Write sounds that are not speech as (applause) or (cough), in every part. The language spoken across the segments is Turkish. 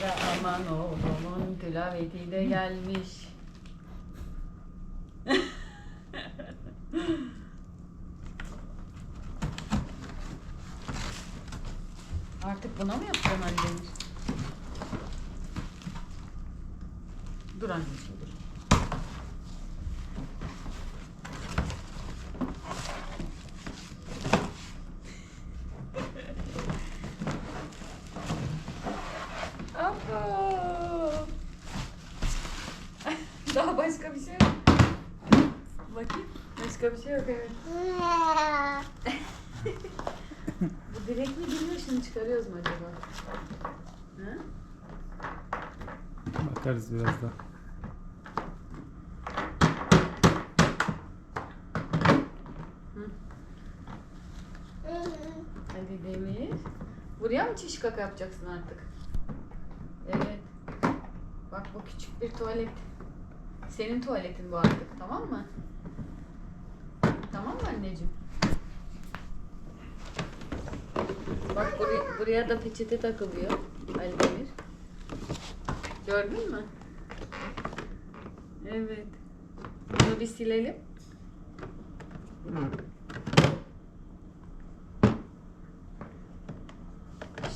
de aman oğlumun tilaveti de gelmiş. (laughs) Artık buna mı yapacaksın Ali Demir? Dur anneciğim dur. Abo. Daha başka bir şey yok. Bakayım. Başka bir şey yok evet. (laughs) Bu direkt mi giriyor şimdi çıkarıyoruz mu acaba? Ha? Bakarız biraz daha. Hadi Demir. Buraya mı çiş kaka yapacaksın artık? Evet. Bak bu küçük bir tuvalet. Senin tuvaletin bu artık tamam mı? Tamam mı anneciğim? Bak buraya, buraya da peçete takılıyor. Ali Demir. Gördün mü? Evet. Bunu bir silelim.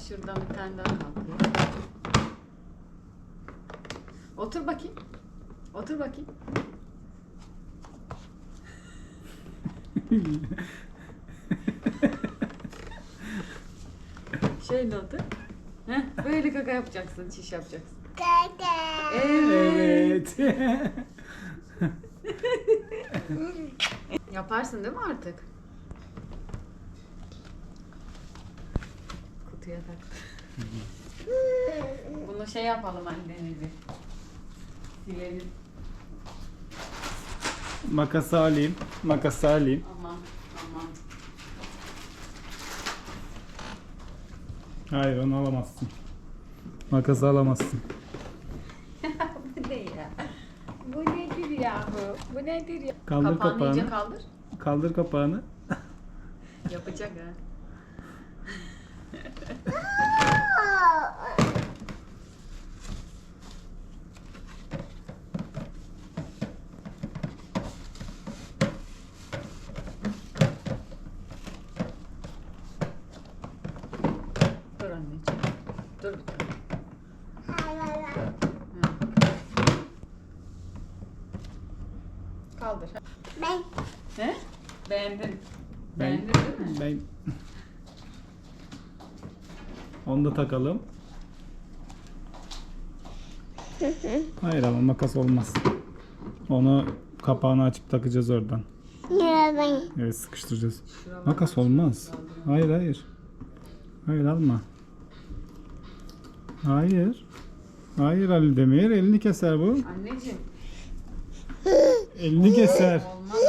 Şuradan bir tane daha kalkıyor. Otur bakayım. Otur bakayım. (laughs) Şöyle otur. Heh, böyle kaka yapacaksın, çiş yapacaksın. Evet. Evet. (laughs) Yaparsın değil mi artık? Kutuya tak. (laughs) Bunu şey yapalım annenizi. Silelim. Makası alayım. Makası alayım. Aman aman. Hayır onu alamazsın. Makası alamazsın. (laughs) bu ne ya? Bu nedir ya bu? Bu nedir ya? Kaldır Kapağını kapağını. iyice kaldır. Kaldır kapağını. Yapacak ha. (laughs) (laughs) Dur anneciğim. Dur. Kaldır. Ben He? Beğendin. Ben, Beğendin değil mi? ben onu da takalım. Hayır ama makas olmaz. Onu kapağını açıp takacağız oradan. Evet sıkıştıracağız. Makas olmaz. Hayır hayır. Hayır alma. Hayır. Hayır Ali Demir elini keser bu. Anneciğim. Elini keser. Olmaz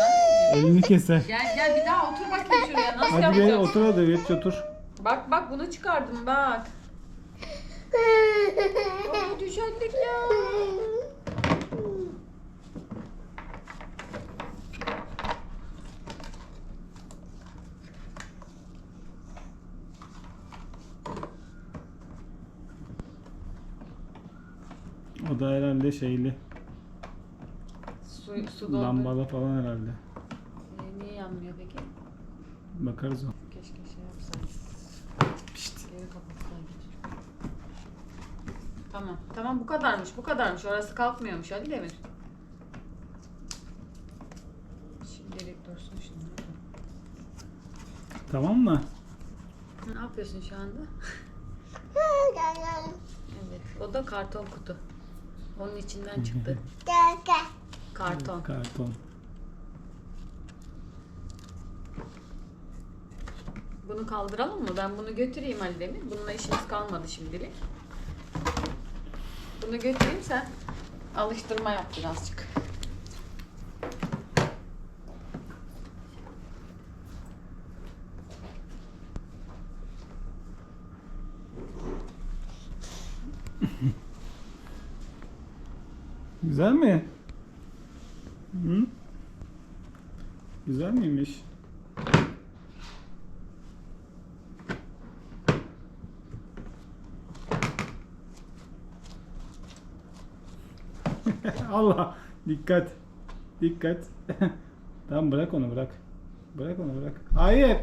anneciğim. Elini keser. Gel gel bir daha otur bakayım şuraya. Nasıl Hadi gel yapacağız? otur hadi geç otur. Bak bak bunu çıkardım bak. (laughs) Ay düşendik ya. O da herhalde şeyli. Su, su doldu. Lambalı falan herhalde. Ee, niye yanmıyor peki? Bakarız o. Keşke şey yapsaydık. Pişt. Geri kapatsaydık. Tamam. Tamam bu kadarmış bu kadarmış. Orası kalkmıyormuş Ali Demir. Şimdilik dursun şimdi. Tamam mı? Ne yapıyorsun şu anda? (laughs) Evet. O da karton kutu. Onun içinden çıktı. Karton. Karton. Bunu kaldıralım mı? Ben bunu götüreyim Ali Demir. Bununla işimiz kalmadı şimdilik. Bunu götüreyim sen. Alıştırma yap birazcık. (laughs) Güzel mi? Hı? Güzel miymiş? (laughs) Allah dikkat. Dikkat. (laughs) tamam bırak onu bırak. Bırak onu bırak. Hayır.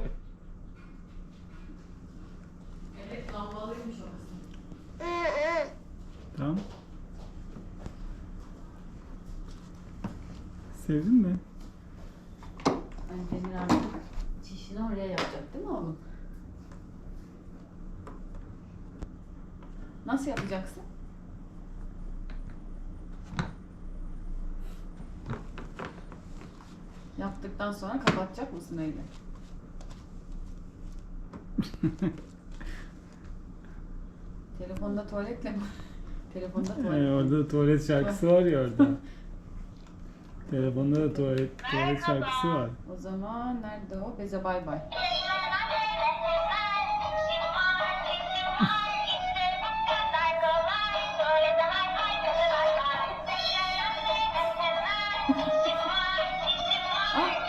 Sevdin mi? Yani Demir artık çişini oraya yapacak değil mi oğlum? Nasıl yapacaksın? Yaptıktan sonra kapatacak mısın öyle? (laughs) Telefonda tuvaletle mi? (laughs) Telefonda Ee, tuvalet. orada tuvalet şarkısı var ya orada. (laughs) Telefonda da tuvalet, tuvalet şarkısı var. O zaman nerede o? Beze bay bay. (laughs) ah.